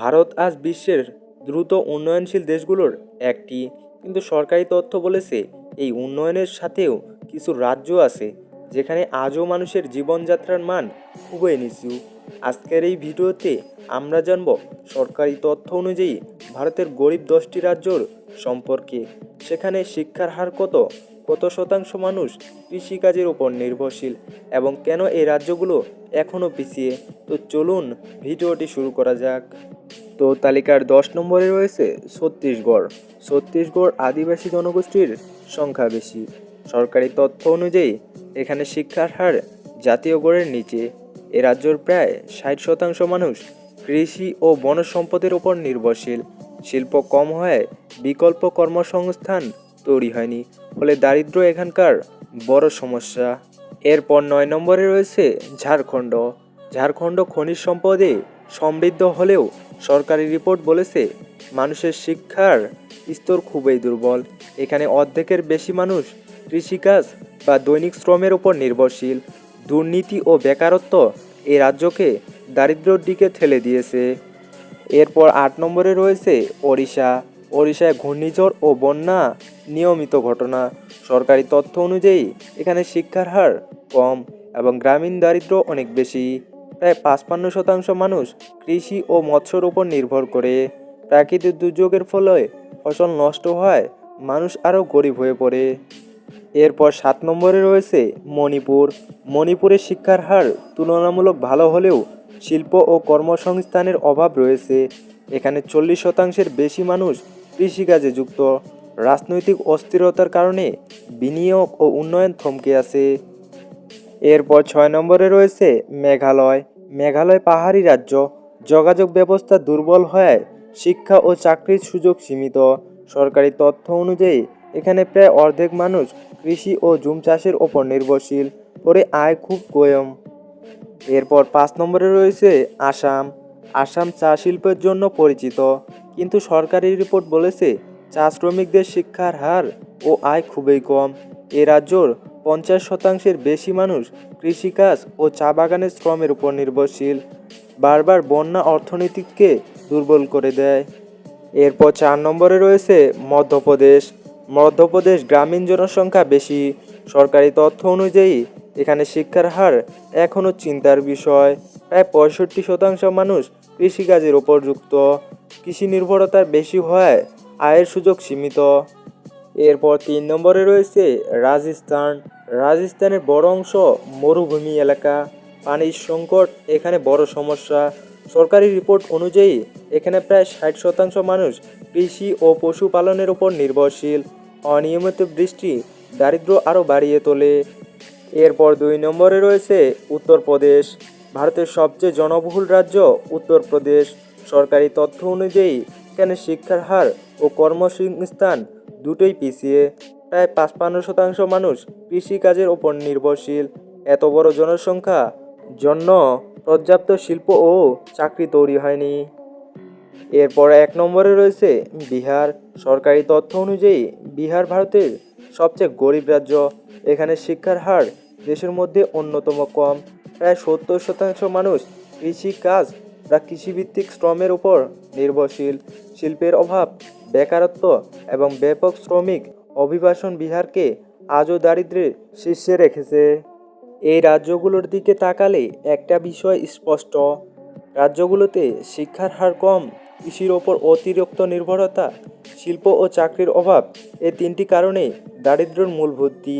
ভারত আজ বিশ্বের দ্রুত উন্নয়নশীল দেশগুলোর একটি। কিন্তু সরকারি তথ্য বলেছে, এই উন্নয়নের সাথেও কিছু রাজ্য আছে যেখানে আজও মানুষের জীবনযাত্রার মান খুবই নিচু। আজকের এই ভিডিওতে আমরা জানব সরকারি তথ্য অনুযায়ী ভারতের গরিব দশটি রাজ্যর সম্পর্কে। সেখানে শিক্ষার হার কত? কত শতাংশ মানুষ কৃষিকাজের উপর নির্ভরশীল এবং কেন এই রাজ্যগুলো এখনও পিছিয়ে? তো চলুন ভিডিওটি শুরু করা যাক। তো তালিকার দশ নম্বরে রয়েছে ছত্তিশগড়। ছত্তিশগড় আদিবাসী জনগোষ্ঠীর সংখ্যা বেশি। সরকারি তথ্য অনুযায়ী, এখানে শিক্ষার হার জাতীয় গড়ের নিচে। এ রাজ্যের প্রায় ষাট শতাংশ মানুষ কৃষি ও বনজ সম্পদের উপর নির্ভরশীল। শিল্প কম হয় বিকল্প কর্মসংস্থান তৈরি হয়নি। ফলে দারিদ্র্য এখানকার বড় সমস্যা। এরপর নয় নম্বরে রয়েছে ঝাড়খণ্ড। ঝাড়খণ্ড খনিজ সম্পদে সমৃদ্ধ হলেও সরকারি রিপোর্ট বলেছে, মানুষের শিক্ষার স্তর খুবই দুর্বল। এখানে অর্ধেকের বেশি মানুষ কৃষিকাজ বা দৈনিক শ্রমের উপর নির্ভরশীল। দুর্নীতি ও বেকারত্ব এই রাজ্যকে দারিদ্র্যের দিকে ঠেলে দিয়েছে। এরপর আট নম্বরে রয়েছে ওড়িশা। ওড়িশায় ঘূর্ণিঝড় ও বন্যা নিয়মিত ঘটনা, সরকারি তথ্য অনুযায়ী এখানে শিক্ষার হার কম এবং গ্রামীণ দারিদ্র অনেক বেশি। প্রায় পাঁচপান্ন শতাংশ মানুষ কৃষি ও মৎস্যর উপর নির্ভর করে। প্রাকৃতিক দুর্যোগের ফলে ফসল নষ্ট হয় মানুষ আরও গরিব হয়ে পড়ে। এরপর সাত নম্বরে রয়েছে মণিপুর। মণিপুরের শিক্ষার হার তুলনামূলক ভালো হলেও শিল্প ও কর্মসংস্থানের অভাব রয়েছে। এখানে চল্লিশ শতাংশের বেশি মানুষ কৃষিকাজে যুক্ত। রাজনৈতিক অস্থিরতার কারণে বিনিয়োগ ও উন্নয়ন থমকে আছে। এরপর ছয় নম্বরে রয়েছে মেঘালয়। মেঘালয় পাহাড়ি রাজ্য। যোগাযোগ ব্যবস্থা দুর্বল হয় শিক্ষা ও চাকরির সুযোগ সীমিত। সরকারি তথ্য অনুযায়ী, এখানে প্রায় অর্ধেক মানুষ কৃষি ও জুম চাষের ওপর নির্ভরশীল করে আয় খুব কম। এরপর পাঁচ নম্বরে রয়েছে আসাম। আসাম চা শিল্পের জন্য পরিচিত, কিন্তু সরকারি রিপোর্ট বলেছে চা শ্রমিকদের শিক্ষার হার ও আয় খুবই কম। এ রাজ্যর পঞ্চাশ শতাংশের বেশি মানুষ কৃষিকাজ ও চা বাগানের শ্রমের উপর নির্ভরশীল। বারবার বন্যা অর্থনীতিকে দুর্বল করে দেয়। এরপর চার নম্বরে রয়েছে মধ্যপ্রদেশ। মধ্যপ্রদেশ গ্রামীণ জনসংখ্যা বেশি। সরকারি তথ্য অনুযায়ী এখানে শিক্ষার হার এখনও চিন্তার বিষয়। প্রায় পঁয়ষট্টি শতাংশ মানুষ কৃষিকাজের উপর যুক্ত। কৃষি নির্ভরতার বেশি হয় আয়ের সুযোগ সীমিত। এরপর তিন নম্বরে রয়েছে রাজস্থান। রাজস্থানের বড় অংশ মরুভূমি এলাকা। পানির সংকট এখানে বড় সমস্যা। সরকারি রিপোর্ট অনুযায়ী এখানে প্রায় ষাট শতাংশ মানুষ কৃষি ও পশুপালনের উপর নির্ভরশীল। অনিয়মিত বৃষ্টি দারিদ্র্য আরও বাড়িয়ে তোলে। এরপর দুই নম্বরে রয়েছে উত্তরপ্রদেশ, ভারতের সবচেয়ে জনবহুল রাজ্য উত্তরপ্রদেশ। সরকারি তথ্য অনুযায়ী এখানে শিক্ষার হার ও কর্মসংস্থান দুটোই পিছিয়ে। প্রায় পাঁচপান্ন শতাংশ মানুষ কৃষিকাজের ওপর নির্ভরশীল। এত বড় জনসংখ্যা জন্য পর্যাপ্ত শিল্প ও চাকরি তৈরি হয়নি। এরপর এক নম্বরে রয়েছে বিহার। সরকারি তথ্য অনুযায়ী বিহার ভারতের সবচেয়ে গরিব রাজ্য। এখানে শিক্ষার হার দেশের মধ্যে অন্যতম কম। প্রায় সত্তর শতাংশ মানুষ কৃষি বা কৃষিভিত্তিক শ্রমের উপর নির্ভরশীল, শিল্পের অভাব, বেকারত্ব এবং ব্যাপক শ্রমিক অভিবাসন বিহারকে আজও দারিদ্র্যের শীর্ষে রেখেছে। এই রাজ্যগুলোর দিকে তাকালে একটা বিষয় স্পষ্ট। রাজ্যগুলোতে শিক্ষার হার কম, কৃষির ওপর অতিরিক্ত নির্ভরতা, শিল্প ও চাকরির অভাব এই তিনটি কারণে দারিদ্র্যের মূল ভর্তি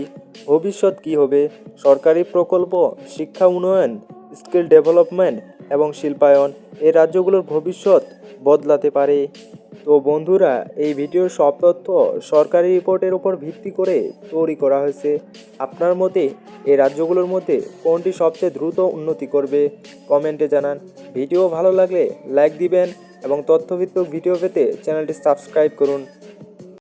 ভবিষ্যৎ কী হবে? সরকারি প্রকল্প, শিক্ষা উন্নয়ন, স্কিল ডেভেলপমেন্ট এবং শিল্পায়ন এই রাজ্যগুলোর ভবিষ্যৎ বদলাতে পারে। তো বন্ধুরা, এই ভিডিওর সব তথ্য সরকারি রিপোর্টের উপর ভিত্তি করে তৈরি করা হয়েছে। আপনার মতে এই রাজ্যগুলোর মধ্যে কোনটি সবচেয়ে দ্রুত উন্নতি করবে? কমেন্টে জানান। ভিডিও ভালো লাগলে লাইক দিবেন এবং তথ্যভিত্তিক ভিডিও পেতে চ্যানেলটি সাবস্ক্রাইব করুন।